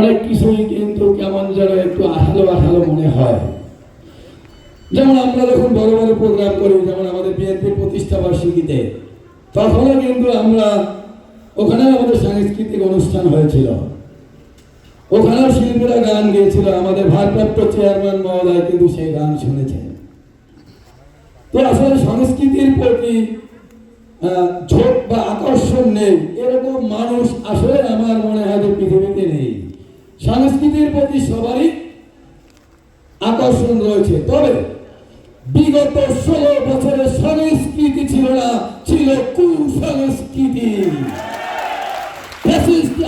অনেক কিছুই কিন্তু কেমন যেন একটু আঠালো আঠালো মনে হয়। যেমন আমরা যখন বড় বড় প্রোগ্রাম করি, যেমন আমাদের বিএনপির প্রতিষ্ঠা বার্ষিকীতে, তখনও কিন্তু আমরা ওখানে আমাদের সাংস্কৃতিক অনুষ্ঠান হয়েছিল। ওখানেও শিল্পীরা গান গিয়েছিল। আমাদের ভারপ্রাপ্ত চেয়ারম্যান মহোদয় কিন্তু সেই গান শুনেছেন। তো আসলে সংস্কৃতির প্রতি ঝোঁক বা আকর্ষণ নেই। এরকম মানুষ আসলে আমার মনে হয় যে পৃথিবীতে নেই সংস্কৃতির প্রতি সবারই আকর্ষণ রয়েছে। তবে বিগত ষোলো বছরের সংস্কৃতি ছিল না, ছিল কুসংস্কৃতি।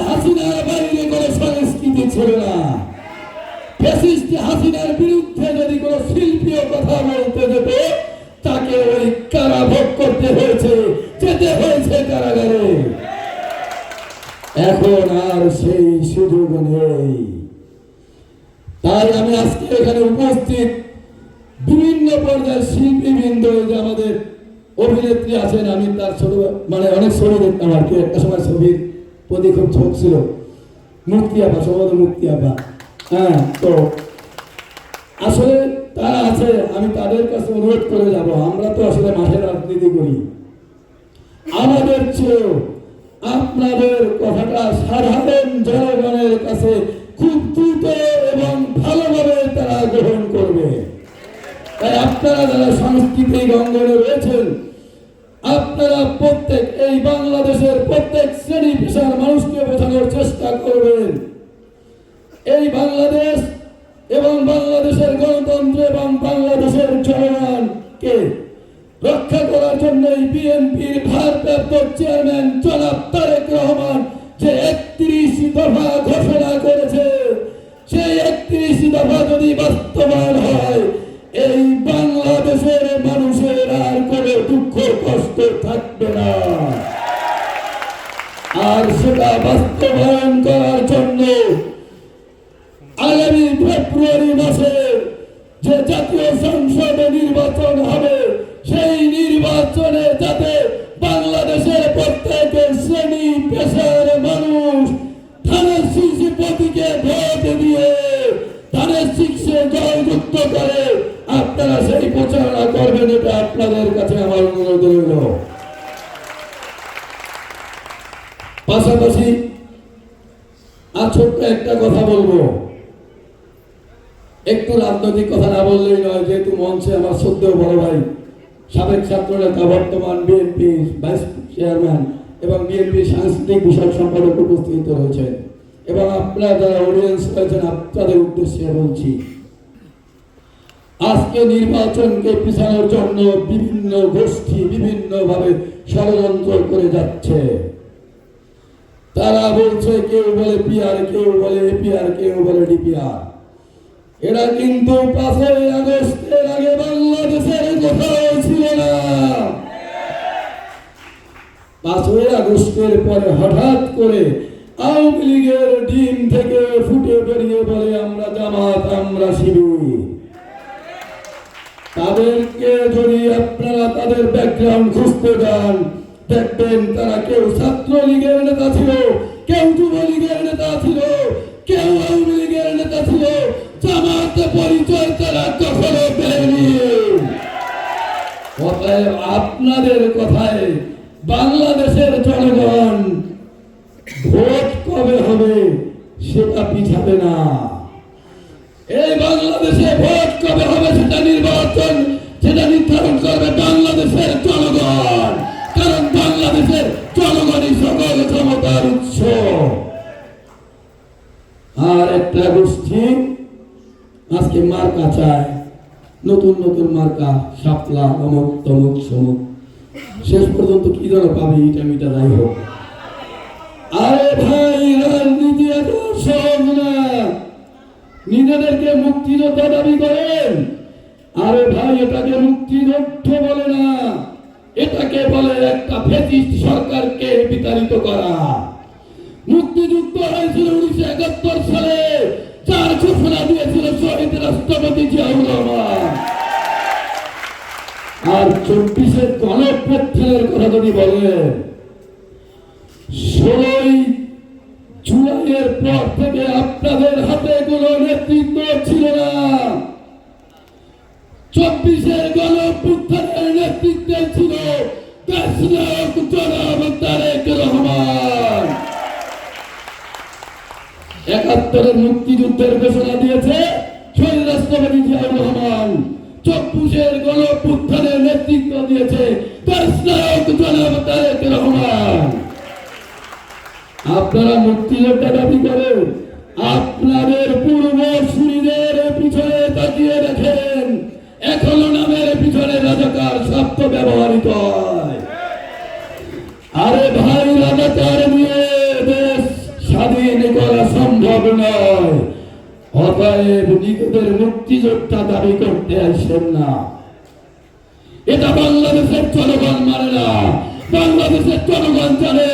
হাসিনার বাইরে কোনো সংস্কৃতি ছিল না। ফ্যাসিস্ট হাসিনার বিরুদ্ধে যদি কোনো কথা বলতে যেত, তাকে ওই কারাভোগ করতে হয়েছে, যেতে হয়েছে কারাগারে। এখন আর সেই সুযোগ নেই। তাই আমি আজকে এখানে উপস্থিত বিভিন্ন পর্যায়ের শিল্পীবৃন্দ যে আমাদের অভিনেত্রী আছেন, আমি তার ছোট মানে অনেক ছবি দেখতাম আর কি। একটা সময় ছবির প্রতি খুব ঝোঁক ছিল। মুক্তি আপা সম্ভবত মুক্তি আপা হ্যাঁ তো আসলে তারা আছে, আমি তাদের কাছে অনুরোধ করে যাব। আমরা তো আসলে মাঠে রাজনীতি করি। আমাদের চেয়েও আপনাদের কথাটা সাধারণ জনগণের কাছে আপনারা যারা সাংস্কৃতিক অঙ্গনে রয়েছেন, আপনারা প্রত্যেক এই বাংলাদেশের প্রত্যেক শ্রেণি পেশার মানুষকে বোঝানোর চেষ্টা করবেন। এই বাংলাদেশ এবং বাংলাদেশের গণতন্ত্র এবং বাংলাদেশের জনগণকে রক্ষা করার জন্য বিএনপির ভারপ্রাপ্ত চেয়ারম্যান জনাব তারেক কষ্ট থাকবে না আর সেটা বাস্তবায়ন করার জন্য আগামী ফেব্রুয়ারি মাসে যে জাতীয় সংসদে নির্বাচন হবে আপনারা সেই প্রচারণা করবেন, এটা আপনাদের কাছে আমার অনুরোধ রইল। পাশাপাশি আর একটা কথা বলব। একটু রাজনৈতিক কথা না বললেই নয়, যেহেতু মঞ্চে আমার সদ্য বড় ভাই, সাবেক ছাত্র নেতা বর্তমান বিএনপি ভাইস চেয়ারম্যান এবং বিএনপি সাংস্কৃতিক বিষয় সম্পাদক উপস্থিত রয়েছেন এবং আপনারা যারা অডিয়েন্স রয়েছেন, আপনাদের উদ্দেশ্যে বলছি আজকে নির্বাচনকে পিছানোর জন্য বিভিন্ন গোষ্ঠী বিভিন্নভাবে ষড়যন্ত্র করে যাচ্ছে। তারা বলছে, কেউ বলে পিআর, কেউ বলে এপিআর, কেউ বলে ডিপিআর। এরা কিন্তু পাঁচই আগস্টের আগে বাংলাদেশের কোথাও ছিল না। পাঁচই আগস্টের পরে হঠাৎ করে আওয়ামী লীগের ডিম থেকে ফুটে বেরিয়ে বলে, আমরা জামাত, আমরা শিবির। তাদেরকে যদি আপনারা তাদের ব্যাকগ্রাউন্ড খুঁজতে যান, দেখবেন তারা কেউ ছাত্র লীগের নেতা ছিল, কেউ যুবলীগের নেতা ছিল, কেউ আওয়ামী লীগের নেতা ছিল, জামাত পরিচয় তারা কখনো অতএব আপনাদের কথায় বাংলাদেশের জনগণ ভোট কবে হবে সেটা পিছাবে না। এই বাংলাদেশে ভোট কবে হবে সেটা আজকে মার্কা চায় নতুন নতুন মার্কা সাপলা অমুক, তমুক, সমুক। শেষ পর্যন্ত কি যেন পাবে, এটা মিটা যাই হোক। আরে ভাই, রাজনীতি এত সহজ না। নিজেদেরকে মুক্তিযোদ্ধা দাবি করেন। আরে ভাই, এটাকে মুক্তিযুদ্ধ বলে না। এটাকে বলে একটা ফেসিস্ট সরকারকে বিতাড়িত করা। মুক্তিযুদ্ধ হয়েছিল উনিশশো একাত্তর সালে। ঘোষণা দিয়েছিল শহীদ রাষ্ট্রপতি জিয়াউর আর চব্বিশের গণপ্রত্যানের কথা যদি বলেন, ষোলোই জুলাইয়ের পর থেকে আপনাদের হাতে কোনো নেতৃত্ব ছিল না। চব্বিশের গণ অভ্যুত্থানের নেতৃত্বে ছিল দেশনায়ক জনাব তারেক রহমান একাত্তরের মুক্তিযুদ্ধের ঘোষণা দিয়েছে জিয়াউর রহমান। চব্বিশের নেতৃত্ব দিয়েছে আপনারা মুক্তিযোদ্ধা দাবি করেন, আপনাদের পূর্ব সুরীদের পিছনে তাকিয়ে দেখেন। এখনও নামের পিছনে রাজাকার শব্দ ব্যবহৃত নিজেদের মুক্তিযোদ্ধা দাবি করতে আসেন না। এটা বাংলাদেশের জনগণ মানে না। বাংলাদেশের জনগণ জানে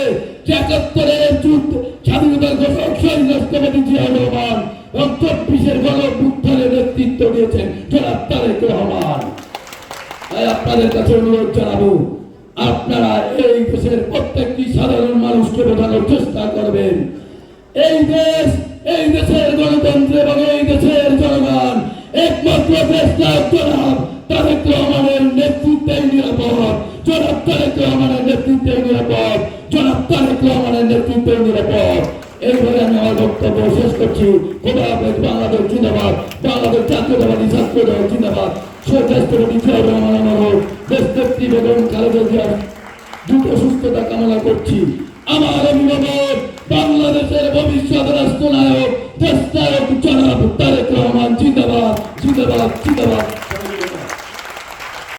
আপনারা এই দেশের প্রত্যেকটি সাধারণ মানুষকে বোঝানোর চেষ্টা করবেন। এই দেশ, এই দেশের গণতন্ত্র এবং এই দেশের জনগণ একমাত্র দেশ নায়ক জনাব। তারেক রহমানের নেতৃত্বে নিরাপদ। জনাব তারেক রহমানের নেতৃত্বে নিরাপদ। জনাব তারেক রহমানের নেতৃত্বে নিরাপদ। এইভাবে আমি আমার বক্তব্য শেষ করছি। খোদা হাফেজ, বাংলাদেশ জিন্দাবাদ। বাংলাদেশ জাতীয়তাবাদী ছাত্র দল জিন্দাবাদ। শহীদ রাষ্ট্রপতি রহমান দেশ নেত্রী বেগম খালেদা জিয়ার দ্রুত সুস্থতা কামনা করছি। আমার অভিভাবক বাংলাদেশের ভবিষ্যৎ রাষ্ট্রনায়ক দেশ নায়ক জনাব তারেক রহমান জিন্দাবাদ জিন্দাবাদ জিন্দাবাদ।